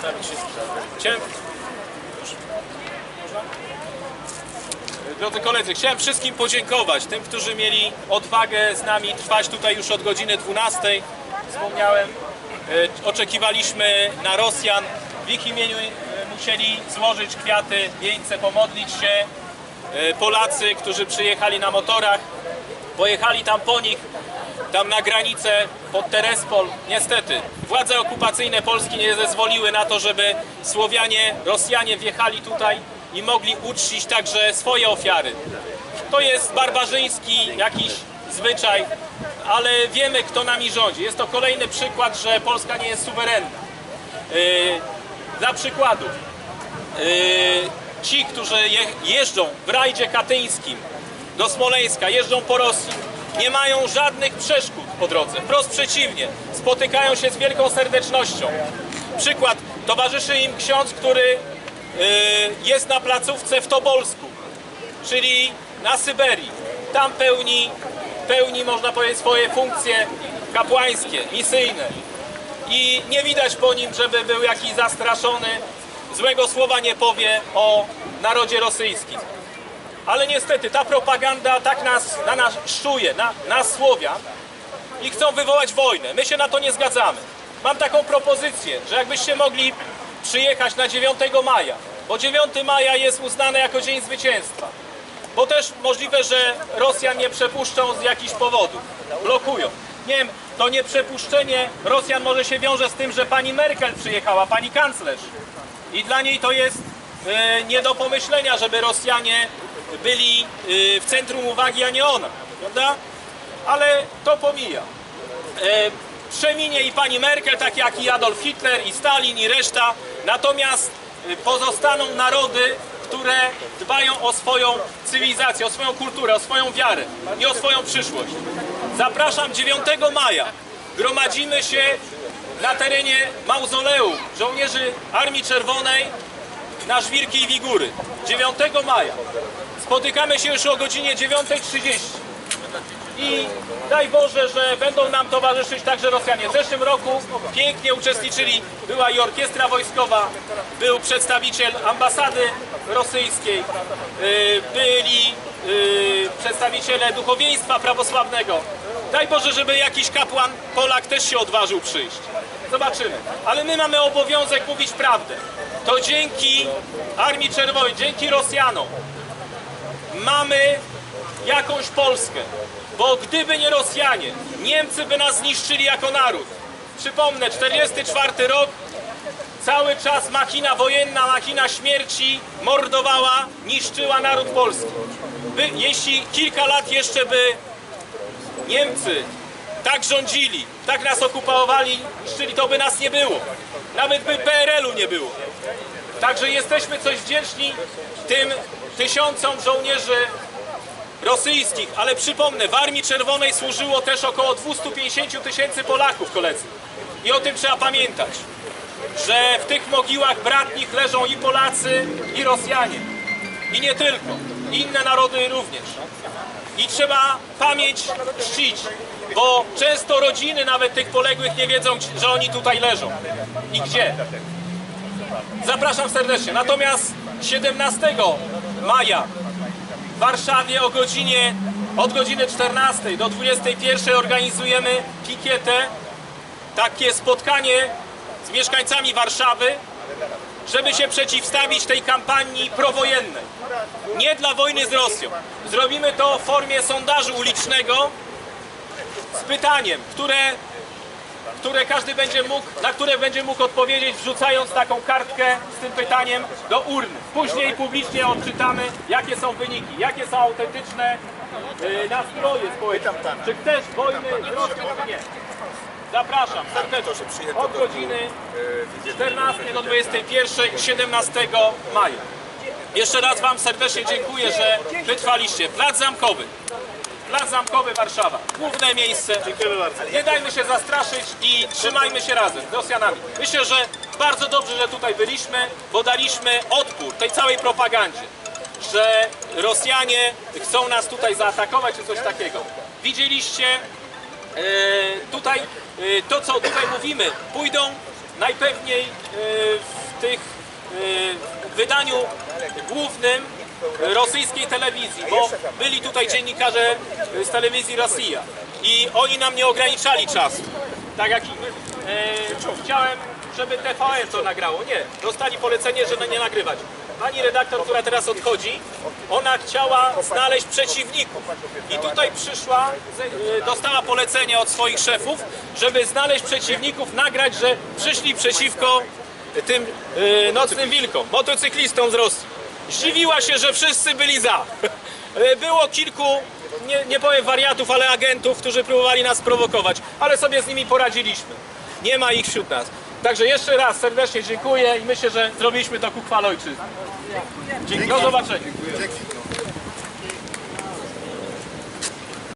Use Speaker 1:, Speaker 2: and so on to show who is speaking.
Speaker 1: przedstawić się. Chciałem... Drodzy koledzy, chciałem wszystkim podziękować, tym, którzy mieli odwagę z nami trwać tutaj już od godziny 12. Wspomniałem, e, oczekiwaliśmy na Rosjan. W ich imieniu e, musieli złożyć kwiaty, wieńce, pomodlić się. E, Polacy, którzy przyjechali na motorach, pojechali tam po nich, tam na granicę pod Terespol. Niestety, władze okupacyjne Polski nie zezwoliły na to, żeby Słowianie, Rosjanie wjechali tutaj i mogli uczcić także swoje ofiary. To jest barbarzyński jakiś zwyczaj, ale wiemy, kto nami rządzi. Jest to kolejny przykład, że Polska nie jest suwerenna. Yy, dla przykładu, yy, ci, którzy je, jeżdżą w rajdzie katyńskim do Smoleńska, jeżdżą po Rosji, nie mają żadnych przeszkód po drodze. Wprost przeciwnie, spotykają się z wielką serdecznością. Przykład, towarzyszy im ksiądz, który yy, jest na placówce w Tobolsku, czyli na Syberii. Tam pełni, pełni można powiedzieć, swoje funkcje kapłańskie, misyjne. I nie widać po nim, żeby był jakiś zastraszony, złego słowa nie powie o narodzie rosyjskim. Ale niestety ta propaganda tak nas, na nas szczuje, na nas Słowian i chcą wywołać wojnę. My się na to nie zgadzamy. Mam taką propozycję, że jakbyście mogli przyjechać na 9 maja, bo 9 maja jest uznany jako Dzień Zwycięstwa. Bo też możliwe, że Rosjan nie przepuszczą z jakichś powodów. Blokują. Nie wiem, to nieprzepuszczenie Rosjan może się wiąże z tym, że pani Merkel przyjechała, pani kanclerz. I dla niej to jest e, nie do pomyślenia, żeby Rosjanie byli e, w centrum uwagi, a nie ona. Prawda? Ale to pomija. E, przeminie i pani Merkel, tak jak i Adolf Hitler, i Stalin, i reszta. Natomiast e, pozostaną narody, które dbają o swoją cywilizację, o swoją kulturę, o swoją wiarę i o swoją przyszłość. Zapraszam 9 maja. Gromadzimy się na terenie mauzoleum żołnierzy Armii Czerwonej na Żwirki i Wigury. 9 maja. Spotykamy się już o godzinie 9.30. I daj Boże, że będą nam towarzyszyć także Rosjanie. W zeszłym roku pięknie uczestniczyli, była i orkiestra wojskowa, był przedstawiciel ambasady rosyjskiej, yy, byli yy, przedstawiciele duchowieństwa prawosławnego. Daj Boże, żeby jakiś kapłan Polak też się odważył przyjść. Zobaczymy. Ale my mamy obowiązek mówić prawdę. To dzięki Armii Czerwonej, dzięki Rosjanom mamy jakąś Polskę. Bo gdyby nie Rosjanie, Niemcy by nas zniszczyli jako naród. Przypomnę, 44 rok, cały czas machina wojenna, machina śmierci mordowała, niszczyła naród polski. By, jeśli kilka lat jeszcze by Niemcy tak rządzili, tak nas okupowali, niszczyli, to by nas nie było. Nawet by PRL-u nie było. Także jesteśmy coś wdzięczni tym tysiącom żołnierzy rosyjskich, ale przypomnę, w Armii Czerwonej służyło też około 250 tysięcy Polaków, koledzy. I o tym trzeba pamiętać, że w tych mogiłach bratnich leżą i Polacy, i Rosjanie. I nie tylko, inne narody również. I trzeba pamięć czcić, bo często rodziny nawet tych poległych nie wiedzą, że oni tutaj leżą i gdzie. Zapraszam serdecznie. Natomiast 17 maja w Warszawie o godzinie, od godziny 14 do 21 organizujemy pikietę, takie spotkanie z mieszkańcami Warszawy, żeby się przeciwstawić tej kampanii prowojennej. Nie dla wojny z Rosją. Zrobimy to w formie sondażu ulicznego z pytaniem, które, które każdy będzie mógł, na które będzie mógł odpowiedzieć, wrzucając taką kartkę z tym pytaniem do urny. Później publicznie odczytamy, jakie są wyniki, jakie są autentyczne y, nastroje społeczne. Czy chcesz wojny z Rosją, czy nie? Zapraszam serdecznie od godziny 14 do 21, 17 maja. Jeszcze raz Wam serdecznie dziękuję, że wytrwaliście. Plac Zamkowy. Plac Zamkowy Warszawa. Główne miejsce. Dziękujemy bardzo. Nie dajmy się zastraszyć i trzymajmy się razem z Rosjanami. Myślę, że bardzo dobrze, że tutaj byliśmy, bo daliśmy odpór tej całej propagandzie, że Rosjanie chcą nas tutaj zaatakować czy coś takiego. Widzieliście E, tutaj e, to, co tutaj mówimy, pójdą najpewniej e, w tych e, wydaniu głównym rosyjskiej telewizji, bo byli tutaj dziennikarze z telewizji Rosja i oni nam nie ograniczali czasu. Tak jak e, chciałem, żeby TVN to nagrało. Nie, dostali polecenie, że nie nagrywać. Pani redaktor, która teraz odchodzi, ona chciała znaleźć przeciwników. I tutaj przyszła, e, dostała polecenie od swoich szefów, żeby znaleźć przeciwników, nagrać, że przyszli przeciwko tym e, nocnym wilkom, motocyklistom z Rosji. Zdziwiła się, że wszyscy byli za. E, Było kilku, nie, nie powiem wariatów, ale agentów, którzy próbowali nas prowokować, ale sobie z nimi poradziliśmy. Nie ma ich wśród nas. Także jeszcze raz serdecznie dziękuję i myślę, że zrobiliśmy to ku chwale ojczyzny. Dzięki. Do zobaczenia.